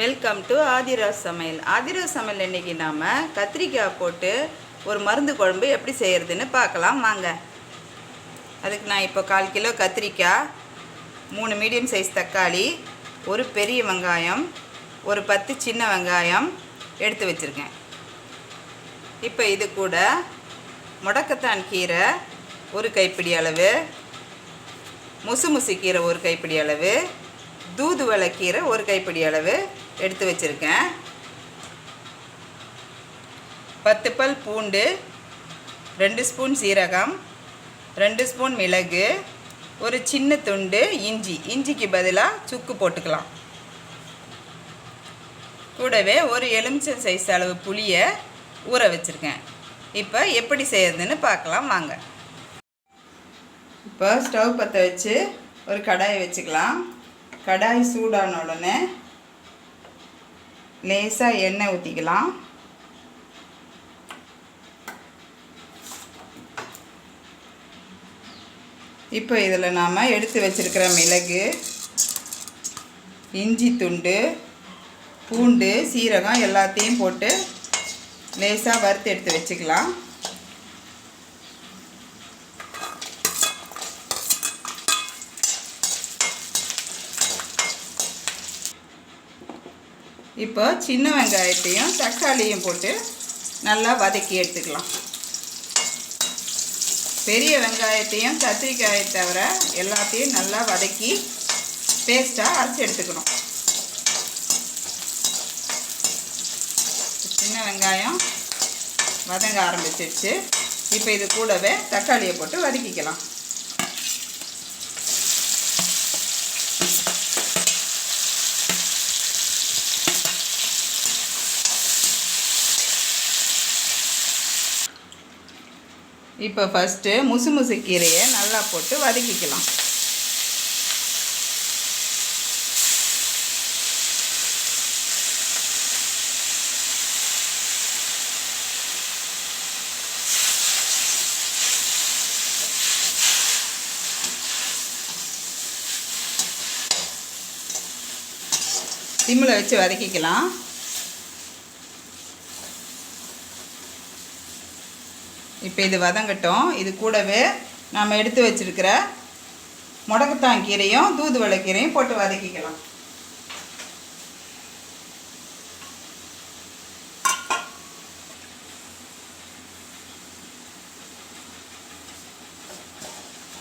Welcome to Adhiraj சமையல். ஆதிராஜ் சமையல் இன்னைக்கு நாம் கத்திரிக்காய் போட்டு ஒரு மருந்து குழம்பு எப்படி செய்கிறதுன்னு பார்க்கலாம். வாங்க. அதுக்கு நான் இப்போ கால் கிலோ கத்திரிக்காய் மூணு மீடியம் சைஸ் தக்காளி ஒரு பெரிய வெங்காயம் ஒரு பத்து சின்ன வெங்காயம் எடுத்து வச்சுருக்கேன். இப்போ இது கூட முடக்கத்தான் கீரை ஒரு கைப்பிடி அளவு முசு முசு கீரை ஒரு கைப்பிடி அளவு தூதுவளை கீரை ஒரு கைப்பிடி அளவு எடுத்து வச்சுருக்கேன். பத்து பல் பூண்டு ரெண்டு ஸ்பூன் சீரகம் ரெண்டு ஸ்பூன் மிளகு ஒரு சின்ன துண்டு இஞ்சி. இஞ்சிக்கு பதிலாக சுக்கு போட்டுக்கலாம். கூடவே ஒரு எலுமிச்சம் சைஸ் அளவு புளியை ஊற வச்சுருக்கேன். இப்போ எப்படி செய்யறதுன்னு பார்க்கலாம் வாங்க. இப்போ ஸ்டவ் பற்ற வச்சு ஒரு கடாயை வச்சுக்கலாம். கடாய் சூடான உடனே லேசாக எண்ணெய் ஊற்றிக்கலாம் இப்போ இதில் நாம் எடுத்து வச்சிருக்கிற மிளகு இஞ்சி துண்டு பூண்டு சீரகம் எல்லாத்தையும் போட்டு லேசாக வறுத்து எடுத்து வச்சுக்கலாம். இப்போ சின்ன வெங்காயத்தையும் தக்காளியும் போட்டு நல்லா வதக்கி எடுத்துக்கலாம். பெரிய வெங்காயத்தையும் கத்திரிக்காயை தவிர எல்லாத்தையும் நல்லா வதக்கி பேஸ்ட்டாக அரைச்சி எடுத்துக்கணும். சின்ன வெங்காயம் வதங்க ஆரம்பிச்சிருச்சு. இப்போ இது கூடவே தக்காளியை போட்டு வதக்கிக்கலாம். இப்போ ஃபஸ்ட்டு முசு முசு கீரையை நல்லா போட்டு வதக்கிக்கலாம். சிம்மில் வச்சு வதக்கிக்கலாம். இப்போ இது வதங்கட்டும். இது கூடவே நாம் எடுத்து வச்சிருக்கிற முடக்கத்தான் கீரையும் தூதுவளை கீரையும் போட்டு வதக்கிக்கலாம்.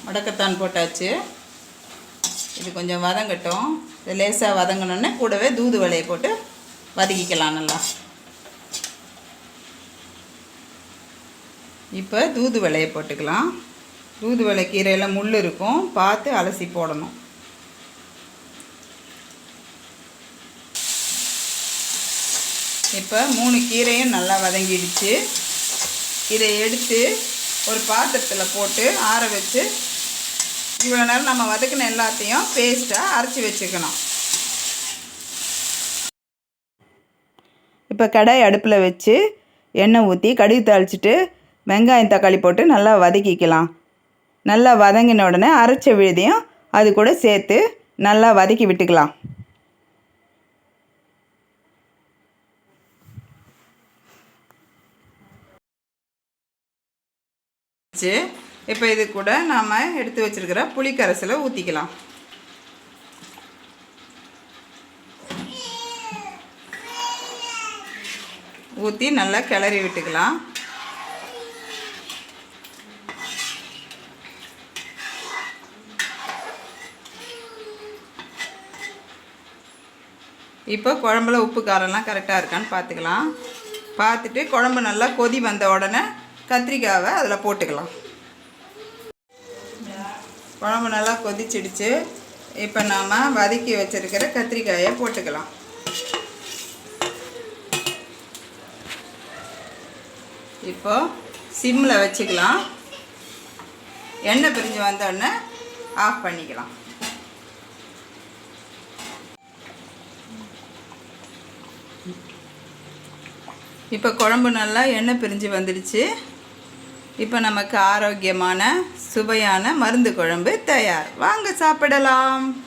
முடக்கத்தான் போட்டாச்சு. இது கொஞ்சம் வதங்கட்டும். இது லேசாக வதங்கினோன்னே கூடவே தூதுவளையை போட்டு வதக்கிக்கலாம் நல்லா. இப்போ தூதுவளையை போட்டுக்கலாம். தூதுவளை கீரையில் முள் இருக்கும். பார்த்து அலசி போடணும். இப்போ மூணு கீரையும் நல்லா வதங்கிடுச்சு. இதை எடுத்து ஒரு பாத்திரத்தில் போட்டு ஆற வச்சு இவ்வளோ நேரம் நம்ம வதக்கின எல்லாத்தையும் பேஸ்ட்டாக அரைச்சி வச்சுக்கணும். இப்போ கடாய் அடுப்பில் வச்சு எண்ணெய் ஊற்றி கடுகு தாளிச்சிட்டு வெங்காயம் தக்காளி போட்டு நல்லா வதக்கிக்கலாம். நல்லா வதங்கின உடனே அரைச்ச விழுதையும் அது கூட சேர்த்து நல்லா வதக்கி விட்டுக்கலாம். இப்போ இது கூட நாம் எடுத்து வச்சிருக்கிற புளி ஊற்றிக்கலாம் ஊற்றி நல்லா கிளறி விட்டுக்கலாம். இப்போ குழம்புல உப்பு காரம்லாம் கரெக்டாக இருக்கான்னு பார்த்துக்கலாம். பார்த்துட்டு குழம்பு நல்லா கொதி வந்த உடனே கத்திரிக்காவை அதில் போட்டுக்கலாம். குழம்பு நல்லா கொதிச்சிடுச்சு. இப்போ நாம் வதக்கி வச்சுருக்கிற கத்திரிக்காயை போட்டுக்கலாம். இப்போ சிம்மில் வச்சுக்கலாம். எண்ணெய் பிரிஞ்சு வந்தோடனே ஆஃப் பண்ணிக்கலாம். இப்போ குழம்பு நல்லா எண்ணெய் பிரிஞ்சு வந்துடுச்சு. இப்போ நமக்கு ஆரோக்கியமான சுவையான மருந்து குழம்பு தயார். வாங்க சாப்பிடலாம்.